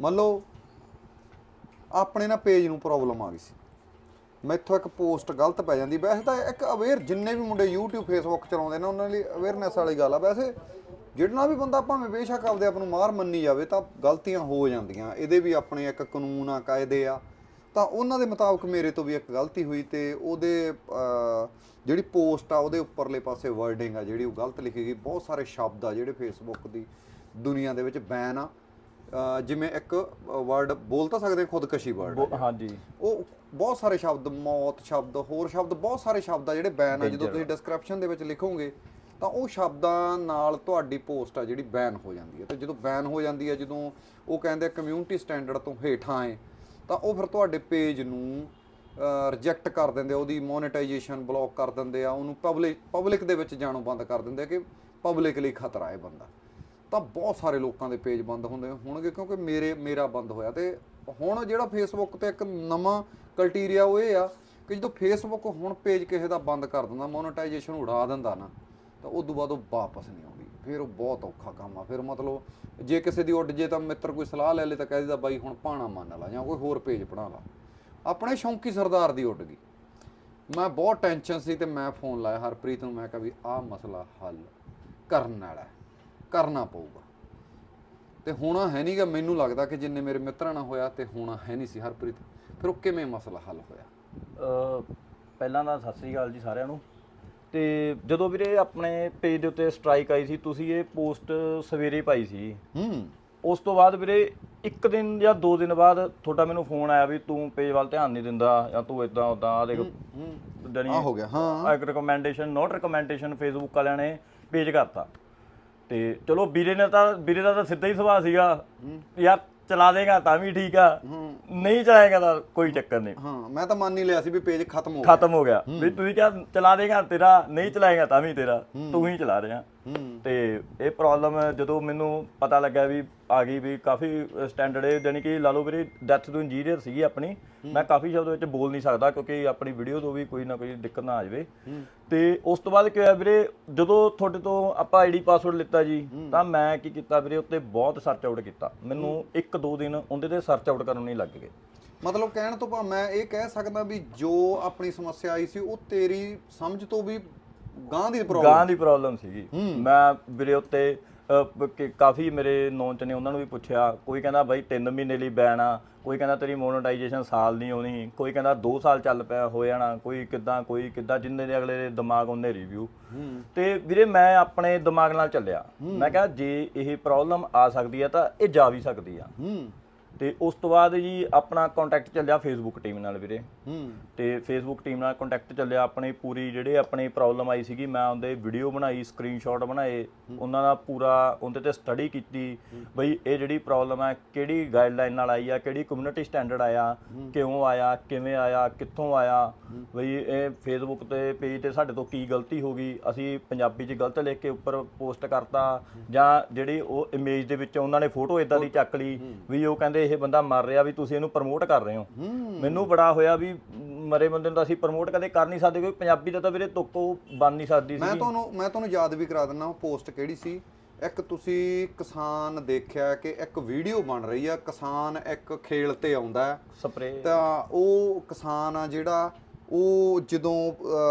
ਮੰਨ ਲਓ, ਆਪਣੇ ਨਾ ਪੇਜ ਨੂੰ ਪ੍ਰੋਬਲਮ ਆ ਗਈ ਸੀ। ਮੈਥੋਂ ਇੱਕ ਪੋਸਟ ਗਲਤ ਪੈ ਜਾਂਦੀ। ਵੈਸੇ ਤਾਂ ਇੱਕ ਅਵੇਅਰ ਜਿੰਨੇ ਵੀ ਮੁੰਡੇ YouTube, Facebook ਚਲਾਉਂਦੇ ਨੇ, ਉਹਨਾਂ ਲਈ ਅਵੇਅਰਨੈਸ ਵਾਲੀ ਗੱਲ ਆ। ਵੈਸੇ ਜਿਹੜਾ ਵੀ ਬੰਦਾ ਭਾਵੇਂ ਬੇਸ਼ੱਕ ਆਪਦੇ ਆਪ ਨੂੰ ਮਾਰ ਮੰਨੀ ਜਾਵੇ, ਤਾਂ ਗਲਤੀਆਂ ਹੋ ਜਾਂਦੀਆਂ। ਇਹਦੇ ਵੀ ਆਪਣੇ ਇੱਕ ਕਾਨੂੰਨ ਆ, ਕਾਇਦੇ ਆ। ਤਾਂ ਉਹਨਾਂ ਦੇ ਮੁਤਾਬਕ ਮੇਰੇ ਤੋਂ ਵੀ ਇੱਕ ਗਲਤੀ ਹੋਈ ਤੇ ਉਹਦੇ ਜਿਹੜੀ ਪੋਸਟ ਆ, ਉਹਦੇ ਉੱਪਰਲੇ ਪਾਸੇ ਵਰਡਿੰਗ ਆ, ਜਿਹੜੀ ਉਹ ਗਲਤ ਲਿਖੀ ਗਈ। ਬਹੁਤ ਸਾਰੇ ਸ਼ਬਦ ਆ ਜਿਹੜੇ ਫੇਸਬੁੱਕ ਦੀ ਦੁਨੀਆ ਦੇ ਵਿੱਚ ਬੈਨ ਆ। ਜਿਵੇਂ ਇੱਕ ਵਰਡ ਬੋਲ ਤਾਂ ਸਕਦੇ ਖੁਦਕਸ਼ੀ ਵਰਡ ਹਾਂਜੀ। ਉਹ ਬਹੁਤ ਸਾਰੇ ਸ਼ਬਦ ਮੌਤ ਸ਼ਬਦ ਹੋਰ ਸ਼ਬਦ ਬਹੁਤ ਸਾਰੇ ਸ਼ਬਦ ਆ ਜਿਹੜੇ ਬੈਨ ਆ ਜਦੋਂ ਤੁਸੀਂ ਡਿਸਕ੍ਰਿਪਸ਼ਨ ਦੇ ਵਿੱਚ ਲਿਖੋਗੇ ਤਾਂ ਉਹ ਸ਼ਬਦਾਂ ਨਾਲ ਤੁਹਾਡੀ ਪੋਸਟ ਆ ਜਿਹੜੀ ਬੈਨ ਹੋ ਜਾਂਦੀ ਹੈ ਤੇ ਜਦੋਂ ਬੈਨ ਹੋ ਜਾਂਦੀ ਹੈ ਜਦੋਂ ਉਹ ਕਹਿੰਦੇ ਕਮਿਊਨਿਟੀ ਸਟੈਂਡਰਡ ਤੋਂ ਹੇਠਾਂ ਹੈ ਤਾਂ ਉਹ ਫਿਰ ਤੁਹਾਡੇ ਪੇਜ ਨੂੰ ਰਿਜੈਕਟ ਕਰ ਦਿੰਦੇ ਆ ਉਹਦੀ ਮੋਨੇਟਾਈਜੇਸ਼ਨ ਬਲੌਕ ਕਰ ਦਿੰਦੇ ਆ ਉਹਨੂੰ ਪਬਲਿਕ ਪਬਲਿਕ ਦੇ ਵਿੱਚ ਜਾਣੋਂ ਬੰਦ ਕਰ ਦਿੰਦੇ ਆ ਕਿ ਪਬਲਿਕ ਲਈ ਖਤਰਾ ਹੈ ਬੰਦਾ। ਤਾਂ ਬਹੁਤ ਸਾਰੇ ਲੋਕਾਂ ਦੇ ਪੇਜ ਬੰਦ ਹੁੰਦੇ ਹੋਣਗੇ ਕਿਉਂਕਿ ਮੇਰੇ, ਮੇਰਾ ਬੰਦ ਹੋਇਆ ਤੇ ਹੁਣ ਜਿਹੜਾ ਫੇਸਬੁੱਕ ਤੇ ਇੱਕ ਨਵਾਂ ਕਲਟੀਰੀਆ ਉਹ ਇਹ ਆ ਕਿ ਜਦੋਂ ਫੇਸਬੁੱਕ ਹੁਣ ਪੇਜ ਕਿਸੇ ਦਾ ਬੰਦ ਕਰ ਦਿੰਦਾ ਮੋਨੇਟਾਈਜੇਸ਼ਨ ਉਡਾ ਦਿੰਦਾ ਨਾ, ਤਾਂ ਉਸ ਤੋਂ ਬਾਅਦ ਉਹ ਵਾਪਸ ਨਹੀਂ ਆਉਂਦੀ। ਫਿਰ ਉਹ ਬਹੁਤ ਔਖਾ ਕੰਮ ਆ। ਫਿਰ ਮਤਲਬ ਜੇ ਕਿਸੇ ਦੀ ਉੱਡ ਜੇ ਤਾਂ ਮਿੱਤਰ ਕੋਈ ਸਲਾਹ ਲੈ ਲੇ ਤਾਂ ਕਹਿ ਦਿੰਦਾ, ਬਾਈ, ਹੁਣ ਪਾਣਾ ਮੰਨ ਲਾ ਜਾਂ ਕੋਈ ਹੋਰ ਪੇਜ ਬਣਾ ਲਾ। ਆਪਣੇ ਸ਼ੌਂਕੀ ਸਰਦਾਰ ਦੀ ਉੱਡ ਗਈ। ਮੈਂ ਬਹੁਤ ਟੈਨਸ਼ਨ ਸੀ ਤੇ ਮੈਂ ਫੋਨ ਲਾਇਆ ਹਰਪ੍ਰੀਤ ਨੂੰ, ਮੈਂ ਕਿਹਾ ਵੀ ਆਹ ਮਸਲਾ ਹੱਲ ਕਰਨ ਵਾਲਾ ਕਰਨਾ ਪਊਗਾ। ਤੇ ਹੋਣਾ ਹੈ ਨਹੀਂਗਾ ਮੈਨੂੰ ਲੱਗਦਾ ਕਿ ਜਿੰਨੇ ਮੇਰੇ ਮਿੱਤਰਾਂ ਨਾਲ ਹੋਇਆ ਤੇ ਹੋਣਾ ਹੈ ਨਹੀਂ ਸੀ ਹਰਪ੍ਰੀਤ। ਫਿਰ ਉਹ ਕਿਵੇਂ ਮਸਲਾ ਹੱਲ ਹੋਇਆ? ਪਹਿਲਾਂ ਤਾਂ ਸਤਿ ਸ੍ਰੀ ਅਕਾਲ ਜੀ ਸਾਰਿਆਂ ਨੂੰ। ਤੇ ਜਦੋਂ ਵੀਰੇ ਆਪਣੇ ਪੇਜ ਦੇ ਉੱਤੇ ਸਟ੍ਰਾਈਕ ਆਈ ਸੀ ਤੁਸੀਂ ਇਹ ਪੋਸਟ ਸਵੇਰੇ ਪਾਈ ਸੀ। ਹੂੰ। ਉਸ ਤੋਂ ਬਾਅਦ ਵੀਰੇ ਇੱਕ ਦਿਨ ਜਾਂ ਦੋ ਦਿਨ ਬਾਅਦ ਤੁਹਾਡਾ ਮੈਨੂੰ ਫੋਨ ਆਇਆ ਵੀ ਤੂੰ ਪੇਜ ਵੱਲ ਧਿਆਨ ਨਹੀਂ ਦਿੰਦਾ ਜਾਂ ਤੂੰ ਇਦਾਂ ਉਦਾਂ ਆ ਦੇਖ ਜਣੀ ਆ ਹੋ ਗਿਆ ਹਾਂ। ਇੱਕ ਰეკਮੈਂਡੇਸ਼ਨ ਨੋਟ ਰეკਮੈਂਡੇਸ਼ਨ ਫੇਸਬੁੱਕ ਵਾਲਿਆਂ ਨੇ ਪੇਜ ਕਰਤਾ। ਤੇ ਚਲੋ ਵੀਰੇ ਨੇ ਤਾਂ ਵੀਰੇ ਦਾ ਤਾਂ ਸਿੱਧਾ ਹੀ ਸੁਭਾਅ ਸੀਗਾ। ਯਾਰ ਚਲਾ ਦੇਗਾ ਤਾਂ ਵੀ ਠੀਕ ਆ। ਨਹੀਂ ਚਲਾਏਗਾ ਤਾਂ ਕੋਈ ਚੱਕਰ ਨਹੀਂ। ਹਾਂ ਮੈਂ ਤਾਂ ਮੰਨ ਹੀ ਲਿਆ ਸੀ ਵੀ ਪੇਜ ਖਤਮ ਹੋ ਗਿਆ। ਖਤਮ ਹੋ ਗਿਆ। ਵੀ ਤੁਸੀਂ ਕਿਹਾ ਚਲਾ ਦੇਗਾ ਤੇਰਾ ਨਹੀਂ ਚਲਾਏਗਾ ਤਾਂ ਵੀ ਤੇਰਾ। ਤੂੰ ਹੀ ਚਲਾ ਰਿਹਾ। ਤੇ ਇਹ ਪ੍ਰੋਬਲਮ ਜਦੋਂ ਮੈਨੂੰ ਪਤਾ ਲੱਗਾ ਵੀ ਆ ਗਈ ਵੀ ਕਾਫੀ ਸਟੈਂਡਰਡ ਜਾਨੀ ਕਿ ਲਾ ਲਓ ਵੀਰੇ ਡੈਥ ਤੋਂ ਇੰਜੀਨੀਅਰ ਸੀਗੀ ਆਪਣੀ, ਮੈਂ ਕਾਫੀ ਸ਼ਬਦ ਵਿੱਚ ਬੋਲ ਨਹੀਂ ਸਕਦਾ ਕਿਉਂਕਿ ਆਪਣੀ ਵੀਡੀਓ ਤੋਂ ਵੀ ਕੋਈ ਨਾ ਕੋਈ ਦਿੱਕਤ ਨਾ ਆ ਜਾਵੇ। ਤੇ ਉਸ ਤੋਂ ਬਾਅਦ ਕੀ ਹੋਇਆ ਵੀਰੇ, ਜਦੋਂ ਤੁਹਾਡੇ ਤੋਂ ਆਪਾਂ ਆਈਡੀ ਪਾਸਵਰਡ ਲਿੱਤਾ ਜੀ, ਤਾਂ ਮੈਂ ਕੀ ਕੀਤਾ ਵੀਰੇ, ਉੱਤੇ ਬਹੁਤ ਸਰਚ ਆਊਟ ਕੀਤਾ। ਮੈਨੂੰ ਇੱਕ ਦੋ ਦਿਨ ਉਹਦੇ ਤੇ ਸਰਚ ਆਊਟ ਕਰਨ ਨਹੀਂ ਲੱਗ ਗਏ। ਮਤਲਬ ਕਹਿਣ ਤੋਂ ਭਾਵ ਮੈਂ ਇਹ ਕਹਿ ਸਕਦਾ ਵੀ ਜੋ ਆਪਣੀ ਸਮੱਸਿਆ ਆਈ ਸੀ, ਉਹ ਤੇਰੀ ਸਮਝ ਤੋਂ ਵੀ ਗਾਂ ਦੀ ਪ੍ਰੋਬਲਮ ਗਾਂ ਦੀ ਪ੍ਰੋਬਲਮ ਸੀਗੀ। ਮੈਂ ਵੀਰੇ ਉੱਤੇ ਕਾਫੀ ਮੇਰੇ ਨੌਨ ਚ ਨੇ ਉਹਨਾਂ ਨੂੰ ਵੀ ਪੁੱਛਿਆ। ਕੋਈ ਕਹਿੰਦਾ ਬਾਈ 3 ਮਹੀਨੇ ਲਈ ਬੈਨ ਆ। ਕੋਈ ਕਹਿੰਦਾ ਤੇਰੀ ਮੋਨੇਟਾਈਜੇਸ਼ਨ ਸਾਲ ਨਹੀਂ ਆਉਣੀ ਕੋਈ ਕਹਿੰਦਾ 2 ਸਾਲ ਚੱਲ ਪਿਆ ਹੋ ਜਾਣਾ। ਕੋਈ ਕਿੱਦਾਂ ਕੋਈ ਕਿੱਦਾਂ ਜਿੰਨੇ ਦੇ ਅਗਲੇ ਦੇ ਦਿਮਾਗ ਉਹਨੇ ਰਿਵਿਊ ਤੇ ਵੀਰੇ ਮੈਂ ਆਪਣੇ ਦਿਮਾਗ ਨਾਲ ਚੱਲਿਆ। ਮੈਂ ਕਿਹਾ ਜੇ ਇਹ ਪ੍ਰੋਬਲਮ ਆ ਸਕਦੀ ਹੈ ਤਾਂ ਇਹ ਜਾ ਵੀ ਸਕਦੀ ਆ। ਤੇ ਉਸ ਤੋਂ ਬਾਅਦ ਜੀ ਆਪਣਾ ਕੰਟੈਕਟ ਚੱਲਿਆ ਫੇਸਬੁੱਕ ਟੀਮ ਨਾਲ ਵੀਰੇ। ਹੂੰ। ਤੇ ਫੇਸਬੁੱਕ ਟੀਮ ਨਾਲ ਕੰਟੈਕਟ ਚੱਲਿਆ ਆਪਣੀ ਪੂਰੀ ਜਿਹੜੇ ਆਪਣੀ ਪ੍ਰੋਬਲਮ ਆਈ ਸੀਗੀ ਮੈਂ ਉਹਦੇ ਵੀਡੀਓ ਬਣਾਈ ਸਕਰੀਨਸ਼ਾਟ ਬਣਾਏ ਉਹਨਾਂ ਦਾ ਪੂਰਾ ਉਹਦੇ ਤੇ ਸਟੱਡੀ ਕੀਤੀ। ਬਈ ਇਹ ਜਿਹੜੀ ਪ੍ਰੋਬਲਮ ਹੈ ਕਿਹੜੀ ਗਾਈਡਲਾਈਨ ਨਾਲ ਆਈ ਆ ਕਿਹੜੀ ਕਮਿਊਨਿਟੀ ਸਟੈਂਡਰਡ ਆਇਆ ਕਿਉਂ ਆਇਆ ਕਿਵੇਂ ਆਇਆ ਕਿੱਥੋਂ ਆਇਆ? ਬਈ ਇਹ ਫੇਸਬੁੱਕ ਤੇ ਪੇਜ ਤੇ ਸਾਡੇ ਤੋਂ ਕੀ ਗਲਤੀ ਹੋ ਗਈ? ਅਸੀਂ ਪੰਜਾਬੀ 'ਚ ਗਲਤ ਲਿਖ ਕੇ ਉੱਪਰ ਪੋਸਟ ਕਰਤਾ। ਜਾਂ ਜਿਹੜੀ ਉਹ ਇਮੇਜ ਦੇ ਵਿੱਚ ਉਹਨਾਂ ਨੇ ਫੋਟੋ ਇਦਾਂ ਦੀ ਚੱਕ ਲਈ। ਵੀ ਉਹ ਕਹਿੰਦੇ ਇਹ ਬੰਦਾ ਮਰ ਰਿਹਾ ਵੀ ਤੁਸੀਂ ਇਹਨੂੰ ਪ੍ਰਮੋਟ ਕਰ ਰਹੇ ਹੋ। ਮੈਨੂੰ ਬੜਾ ਹੋਇਆ ਵੀ ਮਰੇ ਬੰਦੇ ਨੂੰ ਤਾਂ ਅਸੀਂ ਪ੍ਰਮੋਟ ਕਦੇ ਕਰ ਨਹੀਂ ਸਕਦੇ ਕਿਉਂਕਿ ਪੰਜਾਬੀ ਦਾ ਤਾਂ ਵੀਰੇ ਤੁੱਕ ਬਣ ਨਹੀਂ ਸਕਦੀ ਮੈਂ ਸੀ ਤੁਹਾਨੂੰ ਮੈਂ ਤੁਹਾਨੂੰ ਯਾਦ ਵੀ ਕਰਾ ਦਿੰਦਾ ਉਹ ਪੋਸਟ ਕਿਹੜੀ ਸੀ? ਇੱਕ ਤੁਸੀਂ ਕਿਸਾਨ ਦੇਖਿਆ ਕਿ ਇੱਕ ਵੀਡੀਓ ਬਣ ਰਹੀ ਆ ਕਿਸਾਨ ਇੱਕ ਖੇਲ ਤੇ ਆਉਂਦਾ। ਸਪਰੇ ਤਾਂ ਉਹ ਕਿਸਾਨ ਆ ਜਿਹੜਾ ਉਹ ਜਦੋਂ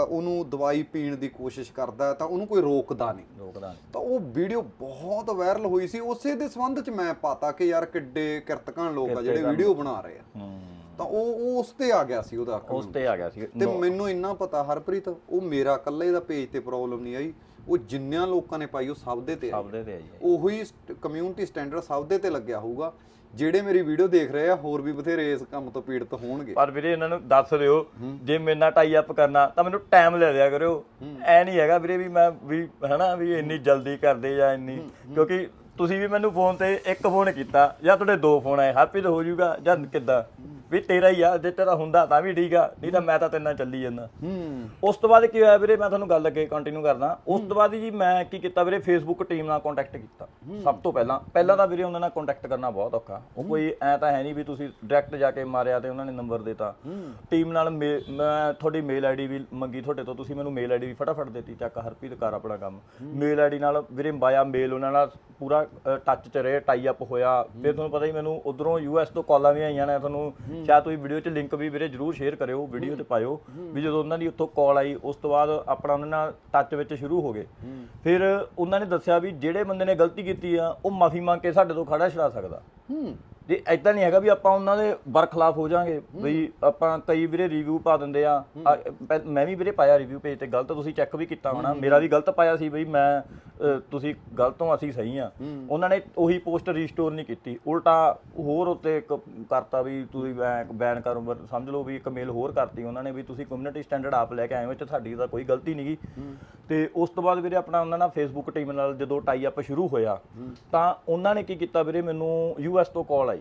ਉਹਨੂੰ ਦਵਾਈ ਪੀਣ ਦੀ ਕੋਸ਼ਿਸ਼ ਕਰਦਾ ਤਾਂ ਉਹਨੂੰ ਕੋਈ ਰੋਕਦਾ ਨਹੀਂ। ਰੋਕਦਾ ਨਹੀਂ। ਤਾਂ ਉਹ ਵੀਡੀਓ ਬਹੁਤ ਵਾਇਰਲ ਹੋਈ ਸੀ। ਉਸੇ ਦੇ ਸੰਬੰਧ ਚ ਮੈਂ ਪਾਤਾ ਕਿ ਯਾਰ ਕਿੱਡੇ ਕਿਰਤਕਾਨ ਲੋਕ ਆ ਜਿਹੜੇ ਵੀਡੀਓ ਬਣਾ ਰਹੇ ਆ। ਤਾਂ ਉਹ ਉਸ ਤੇ ਆ ਗਿਆ ਸੀ ਉਹਦਾ ਉਸ ਤੇ ਆ ਗਿਆ ਸੀ। ਤੇ ਮੈਨੂੰ ਇੰਨਾ ਪਤਾ ਹਰਪ੍ਰੀਤ ਉਹ ਮੇਰਾ ਇਕੱਲੇ ਦਾ ਪੇਜ ਤੇ ਪ੍ਰੋਬਲਮ ਨਹੀਂ ਆਈ। ਉਹ ਜਿੰਨਿਆਂ ਲੋਕਾਂ ਨੇ ਪਾਈ ਉਹ ਸਭ ਦੇ ਤੇ ਆਈ ਸਭ ਦੇ ਤੇ ਆਈ ਉਹੀ ਕਮਿਊਨਿਟੀ ਸਟੈਂਡਰਡ ਸਭ ਦੇ ਤੇ ਲੱਗਿਆ ਹੋਊਗਾ। ਜਿਹੜੇ ਮੇਰੀ ਵੀਡੀਓ ਦੇਖ ਰਹੇ ਆ ਹੋਰ ਵੀ ਬਥੇਰੇ ਇਸ ਕੰਮ ਤੋਂ ਪੀੜਤ ਹੋਣਗੇ। ਪਰ ਵੀਰੇ ਇਹਨਾਂ ਨੂੰ ਦੱਸ ਦਿਓ ਜੇ ਮੇਰੇ ਨਾਲ ਟਾਈ ਅਪ ਕਰਨਾ ਤਾਂ ਮੈਨੂੰ ਟਾਈਮ ਲੈ ਲਿਆ ਕਰਿਓ। ਐ ਨਹੀਂ ਹੈਗਾ ਵੀਰੇ ਵੀ ਮੈਂ ਵੀ ਹਨਾ ਵੀ ਇੰਨੀ ਜਲਦੀ ਕਰਦੇ ਜਾਂ ਇੰਨੀ। ਕਿਉਂਕਿ ਤੁਸੀਂ ਵੀ ਮੈਨੂੰ ਫੋਨ ਤੇ ਇੱਕ ਫੋਨ ਕੀਤਾ ਜਾਂ ਤੁਹਾਡੇ ਦੋ ਫੋਨ ਆਏ ਹੈਪੀ ਤਾਂ ਹੋ ਜਾਊਗਾ ਜਾਂ ਕਿੱਦਾਂ? ਵੀ ਤੇਰਾ ਹੀ ਆ ਜੇ ਤੇਰਾ ਹੁੰਦਾ ਤਾਂ ਵੀ ਠੀਕ ਆ ਨਹੀਂ ਤਾਂ ਮੈਂ ਤਾਂ ਤੇਰੇ ਨਾਲ ਚੱਲੀ ਜਾਂਦਾ। ਹੂੰ। ਉਸ ਤੋਂ ਬਾਅਦ ਕੀ ਹੋਇਆ ਵੀਰੇ ਮੈਂ ਤੁਹਾਨੂੰ ਗੱਲ ਅੱਗੇ ਕੰਟੀਨਿਊ ਕਰਦਾ। ਉਸ ਤੋਂ ਬਾਅਦ ਜੀ ਮੈਂ ਕੀ ਕੀਤਾ ਵੀਰੇ ਫੇਸਬੁੱਕ ਟੀਮ ਨਾਲ ਕੰਟੈਕਟ ਕੀਤਾ। ਸਭ ਤੋਂ ਪਹਿਲਾਂ ਪਹਿਲਾਂ ਤਾਂ ਵੀਰੇ ਉਹਨਾਂ ਨਾਲ ਕੰਟੈਕਟ ਕਰਨਾ ਬਹੁਤ ਔਖਾ। ਉਹ ਕੋਈ ਐ ਤਾਂ ਹੈ ਨਹੀਂ ਵੀ ਤੁਸੀਂ ਡਾਇਰੈਕਟ ਜਾ ਕੇ ਮਾਰਿਆ ਤੇ ਉਹਨਾਂ ਨੇ ਨੰਬਰ ਦਿੱਤਾ। ਟੀਮ ਨਾਲ ਮੈਂ ਤੁਹਾਡੀ ਮੇਲ ਆਈਡੀ ਵੀ ਮੰਗੀ ਤੁਹਾਡੇ ਤੋਂ ਤੁਸੀਂ ਮੈਨੂੰ ਮੇਲ ਆਈਡੀ ਵੀ ਫਟਾਫਟ ਦਿੱਤੀ। ਚੱਕ ਹਰਪ੍ਰੀਤ ਕਰ ਆਪਣਾ ਕੰਮ। ਮੇਲ ਆਈਡੀ ਨਾਲ ਵੀਰੇ ਬਾਇਆ ਮੇਲ ਉਹਨਾਂ ਨਾਲ ਪੂਰਾ ਟੱਚ ਚ ਰਹੇ ਟਾਈ ਅਪ ਹੋਇਆ। ਫਿਰ ਤੁਹਾਨੂੰ ਪਤਾ ਹੀ ਮੈਨੂੰ ਉਧਰੋਂ ਯੂਐਸ ਤੋਂ ਕਾਲਾਂ ਵੀ ਆਈਆਂ ਨੇ ਤੁਹਾਨੂੰ। ਸ਼ਾਇਦ ਤੁਸੀਂ ਵੀਡੀਓ 'ਚ ਲਿੰਕ ਵੀ ਵੀਰੇ ਜਰੂਰ ਸ਼ੇਅਰ ਕਰਿਓ ਵੀਡੀਓ ਤੇ ਪਾਇਓ ਵੀ ਜਦੋਂ ਉਹਨਾਂ ਦੀ ਉੱਥੋਂ ਕਾਲ ਆਈ ਉਸ ਤੋਂ ਬਾਅਦ ਆਪਣਾ ਉਹਨਾਂ ਨਾਲ ਟੱਚ ਵਿੱਚ ਸ਼ੁਰੂ ਹੋ ਗਏ। ਫਿਰ ਉਹਨਾਂ ਨੇ ਦੱਸਿਆ ਵੀ ਜਿਹੜੇ ਬੰਦੇ ਨੇ ਗਲਤੀ ਕੀਤੀ ਆ ਉਹ ਮਾਫੀ ਮੰਗ ਕੇ ਸਾਡੇ ਤੋਂ ਖੜਾ ਛਡਾ ਸਕਦਾ। ਹੂੰ। ਜੇ ਐਦਾਂ ਨਹੀਂ ਹੈਗਾ ਵੀ ਆਪਾਂ ਉਹਨਾਂ ਦੇ ਬਰਖਲਾਫ ਹੋ ਜਾਾਂਗੇ ਬਈ ਆਪਾਂ ਕਈ ਵੀਰੇ ਰਿਵਿਊ ਪਾ ਦਿੰਦੇ ਆ। ਆ, ਪਹਿ- ਮੈਂ ਵੀ ਵੀਰੇ ਪਾਇਆ ਰਿਵਿਊ ਪੇਜ ਤੇ ਗਲਤ ਤੁਸੀਂ ਚੈੱਕ ਵੀ ਕੀਤਾ ਹੋਣਾ। ਮੇਰਾ ਵੀ ਗਲਤ ਪਾਇਆ ਸੀ ਬਈ ਮੈਂ ਅ, ਤੁਸੀਂ ਗਲਤ ਹੋ ਅਸੀਂ ਸਹੀ ਆ। ਉਹਨਾਂ ਨੇ ਉਹੀ ਪੋਸਟ ਰੀਸਟੋਰ ਨਹੀਂ ਕੀਤੀ। ਉਲਟਾ ਹੋਰ ਉੱਤੇ ਇੱਕ ਕਰਤਾ ਵੀ ਤੁਸੀਂ ਬੈਨ ਕਰੋ ਬਰ- ਸਮਝ ਲਓ ਵੀ ਇੱਕ ਮੇਲ ਹੋਰ ਕਰਤੀ ਉਹਨਾਂ ਨੇ ਵੀ ਤੁਸੀਂ ਕਮਿਊਨਿਟੀ ਸਟੈਂਡਰਡ ਆਪ ਲੈ ਕੇ ਆਏ ਹੋ ਇਹ 'ਚ ਸਾਡੀ ਤਾਂ ਕੋਈ ਗਲਤੀ ਨਹੀਂਗੀ ਤੇ ਉਸ ਤੋਂ ਬਾਅਦ ਵੀਰੇ ਆਪਣਾ ਉਹਨਾਂ ਨਾਲ ਫੇਸਬੁੱਕ ਟੀਮ ਨਾਲ ਜਦੋਂ ਟਾਈ ਅਪ ਸ਼ੁਰੂ ਹੋਇਆ ਤਾਂ ਉਹਨਾਂ ਨੇ ਕੀ ਕੀਤਾ ਵੀਰੇ ਮੈਨੂੰ ਯੂਐਸ ਤੋਂ ਕਾਲ ਆਈ।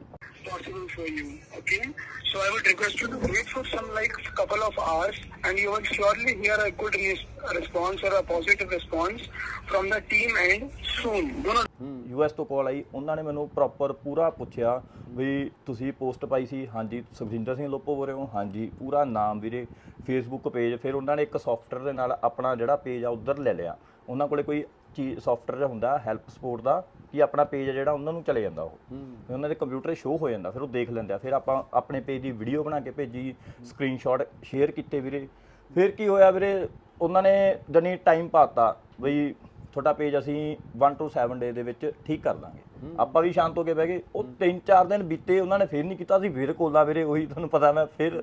Possible for you. Okay, so I would request you to wait for some like couple of hours, and you will surely hear a good res- response or a positive response from the team end soon. Do not US ਤੋਂ call ਆਈ ਉਹਨਾਂ ਨੇ ਮੈਨੂੰ proper ਪੂਰਾ ਪੁੱਛਿਆ ਵੀ ਤੁਸੀਂ post ਪਾਈ ਸੀ ਹਾਂਜੀ ਸੁਖਜਿੰਦਰ ਸਿੰਘ ਲੋਪੋ ਬੋਲ ਰਹੇ ਹੋ ਹਾਂਜੀ ਪੂਰਾ ਨਾਮ ਵੀਰੇ ਫੇਸਬੁੱਕ ਪੇਜ ਫਿਰ ਉਹਨਾਂ ਨੇ ਇੱਕ ਸੌਫਟਵੇਅਰ ਦੇ ਨਾਲ ਆਪਣਾ ਜਿਹੜਾ ਪੇਜ ਆ ਉਧਰ ਲੈ ਲਿਆ ਉਹਨਾਂ ਕੋਲੇ ਕੋਈ ਚੀਜ਼ ਸੌਫਟਵੇਅਰ ਹੁੰਦਾ ਹੈਲਪ ਸਪੋਰਟ ਦਾ ਕਿ ਆਪਣਾ ਪੇਜ ਜਿਹੜਾ ਉਹਨਾਂ ਨੂੰ ਚਲੇ ਜਾਂਦਾ ਉਹ। ਫਿਰ ਉਹਨਾਂ ਦੇ ਕੰਪਿਊਟਰ ਸ਼ੋ ਹੋ ਜਾਂਦਾ ਫਿਰ ਉਹ ਦੇਖ ਲੈਂਦੇ ਆ। ਫਿਰ ਆਪਾਂ ਆਪਣੇ ਪੇਜ ਦੀ ਵੀਡੀਓ ਬਣਾ ਕੇ ਭੇਜੀ ਸਕਰੀਨਸ਼ਾਟ ਸ਼ੇਅਰ ਕੀਤੇ ਵੀਰੇ। ਫਿਰ ਕੀ ਹੋਇਆ ਵੀਰੇ ਉਹਨਾਂ ਨੇ ਜਨੀ ਟਾਈਮ ਪਾਤਾ ਬਈ ਤੁਹਾਡਾ ਪੇਜ ਅਸੀਂ 1 ਟੂ 7 ਡੇ ਦੇ ਵਿੱਚ ਠੀਕ ਕਰ ਦਾਂਗੇ। ਆਪਾਂ ਵੀ ਸ਼ਾਂਤ ਹੋ ਕੇ ਬਹਿ ਗਏ। ਉਹ 3-4 ਦਿਨ ਬੀਤੇ ਉਹਨਾਂ ਨੇ ਫੇਰ ਨਹੀਂ ਕੀਤਾ ਸੀ ਫੇਰ ਕੋਲਾ ਵੀਰੇ ਉਹੀ ਤੁਹਾਨੂੰ ਪਤਾ ਮੈਂ ਫਿਰ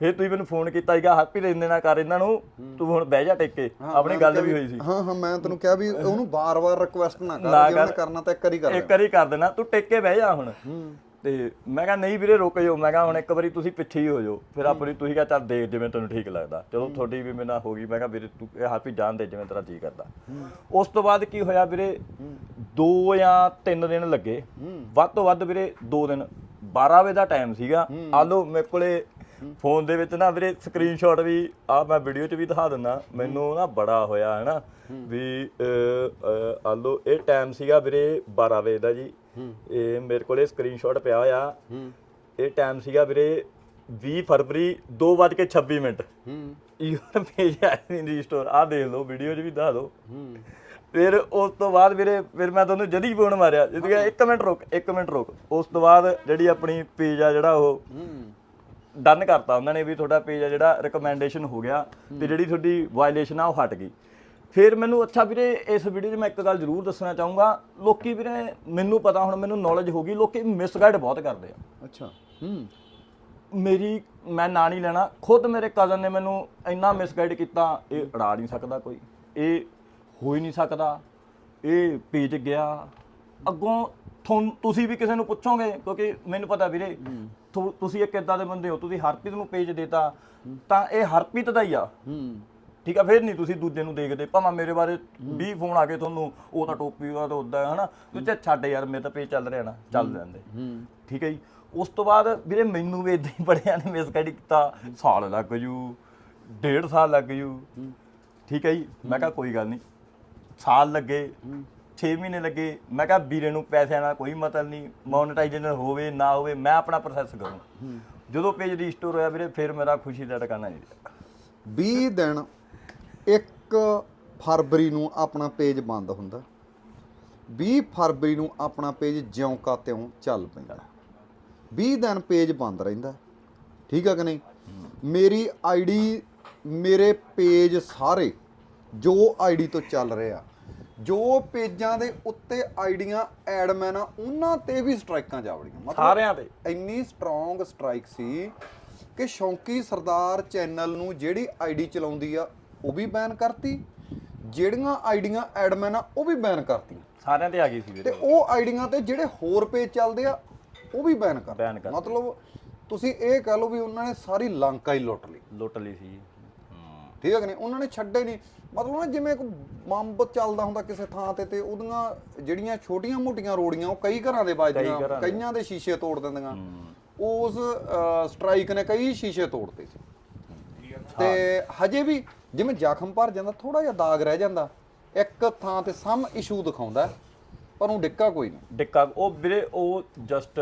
ਫਿਰ ਤੁਸੀਂ ਮੈਨੂੰ ਫੋਨ ਕੀਤਾ ਸੀਗਾ ਹੈਪੀ ਲੈਂਦੇ ਨਾ ਕਰ ਇਹਨਾਂ ਨੂੰ ਤੂੰ ਹੁਣ ਬਹਿ ਜਾ ਟਿਕ ਆਪਣੀ ਗੱਲ ਵੀ ਹੋਈ ਸੀ। ਹਾਂ ਹਾਂ ਮੈਂ ਤੈਨੂੰ ਕਿਹਾ ਵੀ ਉਹਨੂੰ ਬਾਰ-ਬਾਰ ਰਿਕੁਐਸਟ ਨਾ ਕਰ ਜੇ ਉਹਨੇ ਕਰ। ਕਰਨਾ ਤਾਂ ਇੱਕ ਵਾਰੀ ਕਰ ਇੱਕ ਵਾਰੀ ਕਰ ਦੇਣਾ ਤੂੰ ਟਿਕ ਬਹਿ ਜਾ ਹੁਣ। ਤੇ ਮੈਂ ਕਿਹਾ ਨਹੀਂ ਵੀਰੇ ਰੁਕ ਜਾਓ। ਮੈਂ ਕਿਹਾ ਹੁਣ ਇੱਕ ਵਾਰੀ ਤੁਸੀਂ ਪਿੱਛੇ ਹੀ ਹੋ ਜਾਓ। ਫਿਰ ਆਪਣੀ ਤੁਸੀਂ ਕਿਹਾ ਚੱਲ ਦੇਖ ਜਿਵੇਂ ਤੈਨੂੰ ਠੀਕ ਲੱਗਦਾ। ਚਲੋ ਤੁਹਾਡੀ ਵੀ ਮੇਰੇ ਨਾਲ ਹੋ ਗਈ ਮੈਂ ਕਿਹਾ ਵੀਰੇ ਤੂੰ ਇਹ ਹਾਪੀ ਜਾਣ ਦੇ ਜਿਵੇਂ ਤੇਰਾ ਜੀ ਕਰਦਾ। ਉਸ ਤੋਂ ਬਾਅਦ ਕੀ ਹੋਇਆ ਵੀਰੇ? 2 ਜਾਂ 3 ਦਿਨ ਲੱਗੇ। ਵੱਧ ਤੋਂ ਵੱਧ ਵੀਰੇ 2 ਦਿਨ। 12 ਵਜੇ ਦਾ ਟਾਈਮ ਸੀਗਾ। ਆ ਲੋ ਮੇਰੇ ਕੋਲੇ ਫੋਨ ਦੇ ਵਿੱਚ ਨਾ ਵੀਰੇ ਸਕਰੀਨਸ਼ਾਟ ਵੀ ਆ ਮੈਂ ਵੀਡੀਓ 'ਚ ਵੀ ਦਿਖਾ ਦਿੰਦਾ। ਮੈਨੂੰ ਨਾ ਬੜਾ ਹੋਇਆ ਹੈ ਨਾ ਵੀ ਆ ਇਹ ਟਾਈਮ ਸੀਗਾ ਵੀਰੇ 12 ਵਜੇ ਦਾ ਜੀ। ਇਹ ਮੇਰੇ ਕੋਲੇ ਸਕਰੀਨਸ਼ਾਟ ਪਿਆ ਹੋਇਆ। ਇਹ ਟਾਈਮ ਸੀਗਾ ਵੀਰੇ 20 ਫਰਵਰੀ 2:26 ਮਿੰਟ। ਹੂੰ ਯੂਰ ਪੇਜ ਆਈ ਸਟੋਰ ਆ ਦੇਖ ਲਓ ਵੀਡੀਓ 'ਚ ਵੀ ਦਿਖਾ ਦਿਓ ਫਿਰ ਉਸ ਤੋਂ ਬਾਅਦ ਵੀਰੇ, ਫਿਰ ਮੈਂ ਤੁਹਾਨੂੰ ਜਦੀ ਫੋਨ ਮਾਰਿਆ। ਜਦੋਂ ਕਿ 1 ਮਿੰਟ ਰੁਕ 1 ਮਿੰਟ ਰੁਕ। ਉਸ ਤੋਂ ਬਾਅਦ ਜਿਹੜੀ ਆਪਣੀ ਪੇਜ ਆ ਜਿਹੜਾ ਉਹ ਡਨ ਕਰਤਾ ਉਹਨਾਂ ਨੇ ਵੀ ਤੁਹਾਡਾ ਪੇਜ ਆ ਜਿਹੜਾ ਰეკਮੈਂਡੇਸ਼ਨ ਹੋ ਗਿਆ ਤੇ ਜਿਹੜੀ ਤੁਹਾਡੀ ਵਾਇਲੇਸ਼ਨ ਆ ਉਹ ਹਟ ਗਈ। ਫਿਰ ਮੈਨੂੰ ਅੱਛਾ ਵੀਰੇ ਇਸ ਵੀਡੀਓ 'ਚ ਮੈਂ ਇੱਕ ਗੱਲ ਜ਼ਰੂਰ ਦੱਸਣਾ ਚਾਹੂੰਗਾ। ਲੋਕੀ ਵੀਰੇ ਮੈਨੂੰ ਪਤਾ ਹੁਣ ਮੈਨੂੰ ਨੌਲੇਜ ਹੋ ਗਈ ਲੋਕੀ ਮਿਸਗਾਈਡ ਬਹੁਤ ਕਰਦੇ ਆ। ਅੱਛਾ ਹੂੰ। ਮੇਰੀ ਮੈਂ ਨਾਂ ਨਹੀਂ ਲੈਣਾ। ਖੁਦ ਮੇਰੇ ਕਜ਼ਨ ਨੇ ਮੈਨੂੰ ਇੰਨਾ ਮਿਸਗਾਈਡ ਕੀਤਾ ਇਹ ਅੜਾ ਨਹੀਂ ਸਕਦਾ ਕੋਈ। ਇਹ ਹੋ ਹੀ ਨਹੀਂ ਸਕਦਾ। ਇਹ ਪੇਜ ਗਿਆ। ਅੱਗੋਂ ਤੁਸੀਂ ਵੀ ਕਿਸੇ ਨੂੰ ਪੁੱਛੋਗੇ ਕਿਉਂਕਿ ਮੈਨੂੰ ਪਤਾ ਵੀਰੇ ਤੁ- ਤੁਸੀਂ ਇੱਕ ਇਦਾਂ ਦੇ ਬੰਦੇ ਹੋ ਤੁਸੀਂ ਹਰਪ੍ਰੀਤ ਨੂੰ ਪੇਜ ਦੇਤਾ ਤਾਂ ਇਹ ਹਰਪ੍ਰੀਤ ਦਾ ਹੀ ਆ। ਹੂੰ। ਠੀਕ ਆ ਫਿਰ ਨਹੀਂ ਤੁਸੀਂ ਦੂਜੇ ਨੂੰ ਦੇਖਦੇ ਭਾਵੇਂ ਮੇਰੇ ਬਾਰੇ 20 ਫੋਨ ਆ ਕੇ ਤੁਹਾਨੂੰ ਉਹ ਤਾਂ ਟੋਪੀ ਉਹ ਤਾਂ ਉਦਾਂ ਹਨਾ? ਤੁਸੀਂ ਛੱਡ ਯਾਰ ਮੇਰੇ ਤਾਂ ਪੇਜ ਚੱਲ ਰਿਹਾ ਨਾ ਚੱਲ ਹੂੰ ਠੀਕ ਹੈ ਜੀ? ਉਸ ਤੋਂ ਬਾਅਦ ਵੀਰੇ ਮੈਨੂੰ ਵੀ ਇਦਾਂ ਹੀ ਬੜਿਆਂ ਨੇ ਮਿਸਗਾਈਡ ਕੀਤਾ ਸਾਲ ਲੱਗ ਜੂ ਡੇਢ ਸਾਲ ਲੱਗ ਜੂ। ਠੀਕ ਹੈ ਜੀ? ਮੈਂ ਕਿਹਾ ਕੋਈ ਗੱਲ ਨਹੀਂ ਸਾਲ ਲੱਗੇ। 6 ਮਹੀਨੇ ਲੱਗੇ, ਮੈਂ ਕਿਹਾ ਵੀਰੇ ਨੂੰ ਪੈਸਿਆਂ ਨਾਲ ਕੋਈ ਮਤਲਬ ਨਹੀਂ ਮੋਨੇਟਾਈਜੇਸ਼ਨ ਹੋਵੇ, ਨਾ ਹੋਵੇ, ਮੈਂ ਆਪਣਾ ਪ੍ਰੋਸੈਸ ਕਰੂੰ ਜਦੋਂ ਪੇਜ ਰੀਸਟੋਰ ਹੋਇਆ ਵੀਰੇ, ਫਿਰ ਮੇਰਾ ਖੁਸ਼ੀ ਦਾ ਟਿਕਾਣਾ ਨਹੀਂ 20 ਦਿਨ 1 ਫਰਵਰੀ ਨੂੰ ਆਪਣਾ ਪੇਜ ਬੰਦ ਹੁੰਦਾ। 20 ਫਰਵਰੀ ਨੂੰ ਆਪਣਾ ਪੇਜ ਜਿਉਂ ਕਾ ਤਿਉਂ ਚੱਲ ਪੈਂਦਾ। 20 ਦਿਨ ਪੇਜ ਬੰਦ ਰਹਿੰਦਾ। ਠੀਕ ਆ ਕਿ ਨਹੀਂ? ਮੇਰੀ ਆਈਡੀ ਮੇਰੇ ਪੇਜ ਸਾਰੇ ਜੋ ਆਈਡੀ ਤੋਂ ਚੱਲ ਰਿਹਾ ਜੋ ਪੇਜਾਂ ਦੇ ਉੱਤੇ ਆਈਡੀਆਂ ਐਡਮੈਨ ਆ ਉਹਨਾਂ ਤੇ ਵੀ ਸਟ੍ਰਾਈਕਾਂ ਜਾਵੜੀਆਂ ਮਤਲਬ ਸਾਰਿਆਂ ਤੇ। ਇੰਨੀ ਸਟਰੋਂਗ ਸਟ੍ਰਾਈਕ ਸੀ ਕਿ ਸ਼ੌਂਕੀ ਸਰਦਾਰ ਚੈਨਲ ਨੂੰ ਜਿਹੜੀ ਆਈਡੀ ਚਲਾਉਂਦੀ ਆ ਉਹ ਵੀ ਬੈਨ ਕਰਤੀ। ਜਿਹੜੀਆਂ ਆਈਡੀਆਂ ਐਡਮਿਨ ਆ ਉਹ ਵੀ ਬੈਨ ਕਰਤੀਆਂ। ਸਾਰਿਆਂ ਤੇ ਆ ਗਈ ਸੀ ਤੇ ਵੀਰੇ ਉਹ ਆਈਡੀਆਂ ਤੇ ਜਿਹੜੇ ਹੋਰ ਪੇਜ ਚੱਲਦੇ ਆ ਉਹ ਵੀ ਬੈਨ ਕਰ। ਮਤਲਬ ਤੁਸੀਂ ਇਹ ਕਹਿ ਲਓ ਵੀ ਉਹਨਾਂ ਨੇ ਸਾਰੀ ਲੰਕਾ ਹੀ ਲੁੱਟ ਲਈ। ਲੁੱਟ ਲਈ ਸੀ। ਠੀਕ ਹੈ ਕਿ ਨਹੀਂ? ਉਹਨਾਂ ਨੇ ਛੱਡੇ ਨਹੀਂ। ਮਤਲਬ ਨਾ ਜਿਵੇਂ ਕੋਈ ਬੰਬ ਚੱਲਦਾ ਹੁੰਦਾ ਕਿਸੇ ਥਾਂ ਤੇ ਤੇ ਉਹਦੀਆਂ ਜਿਹੜੀਆਂ ਛੋਟੀਆਂ ਮੋਟੀਆਂ ਰੋੜੀਆਂ ਉਹ ਕਈ ਘਰਾਂ ਦੇ ਵੱਜਦੀਆਂ। ਕਈਆਂ ਦੇ ਸ਼ੀਸ਼ੇ ਤੋੜ ਦਿੰਦੀਆਂ। ਉਸ ਸਟ੍ਰਾਈਕ ਨੇ ਕਈ ਸ਼ੀਸ਼ੇ ਤੋੜਤੇ ਸੀ। ਤੇ ਹਜੇ ਵੀ ਜਿਵੇਂ ਜ਼ਖਮ ਭਰ ਜਾਂਦਾ ਥੋੜਾ ਜਿਹਾ ਦਾਗ ਰਹਿ ਜਾਂਦਾ ਇੱਕ ਥਾਂ ਤੇ ਸਮ ਇਸ਼ੂ ਦਿਖਾਉਂਦਾ ਪਰ ਉਹ ਡਿੱਕਾ ਕੋਈ ਨਹੀਂ। ਡਿੱਕਾ ਉਹ ਵੀਰੇ ਉਹ ਜਸਟ